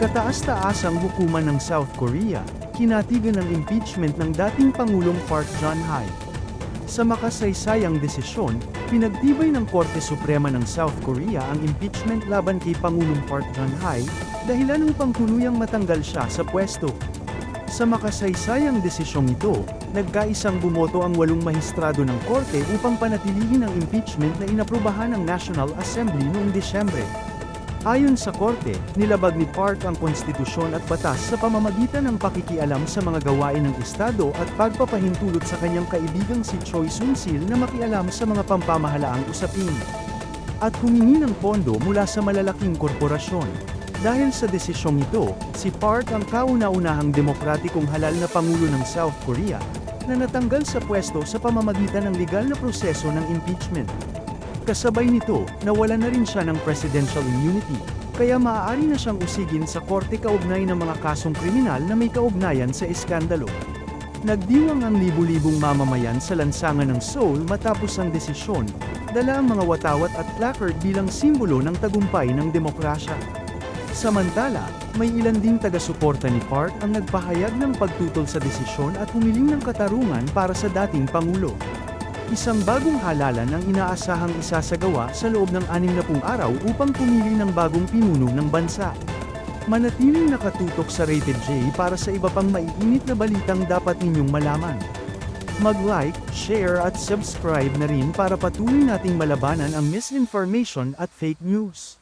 Kataas-taas ang hukuman ng South Korea, kinatigan ng impeachment ng dating Pangulong Park Geun-hye. Sa makasaysayang desisyon, pinagtibay ng Korte Suprema ng South Korea ang impeachment laban kay Pangulong Park Geun-hye, dahilan ng pangtuluyang matanggal siya sa pwesto. Sa makasaysayang desisyong ito, nagkaisang bumoto ang walong mahistrado ng korte upang panatilihin ang impeachment na inaprubahan ng National Assembly noong Desyembre. Ayon sa korte, nilabag ni Park ang konstitusyon at batas sa pamamagitan ng pakikialam sa mga gawain ng Estado at pagpapahintulot sa kanyang kaibigang si Choi Soon-sil na makialam sa mga pampamahalaang usapin. At humingi ng pondo mula sa malalaking korporasyon. Dahil sa desisyong ito, si Park ang kauna-unahang demokratikong halal na Pangulo ng South Korea, na natanggal sa pwesto sa pamamagitan ng legal na proseso ng impeachment. Kasabay nito, nawalan na rin siya ng presidential immunity, kaya maaari na siyang usigin sa korte kaugnay ng mga kasong kriminal na may kaugnayan sa iskandalo. Nagdiwang ang libu-libong mamamayan sa lansangan ng Seoul matapos ang desisyon, dala ang mga watawat at placard bilang simbolo ng tagumpay ng demokrasya. Samantala, may ilan ding taga-suporta ni Park ang nagpahayag ng pagtutol sa desisyon at humiling ng katarungan para sa dating Pangulo. Isang bagong halalan ang inaasahang isasagawa sa loob ng 60 araw upang pumili ng bagong pinuno ng bansa. Manatiling nakatutok sa Rated J para sa iba pang maiinit na balitang dapat ninyong malaman. Mag-like, share at subscribe na rin para patuloy nating malabanan ang misinformation at fake news.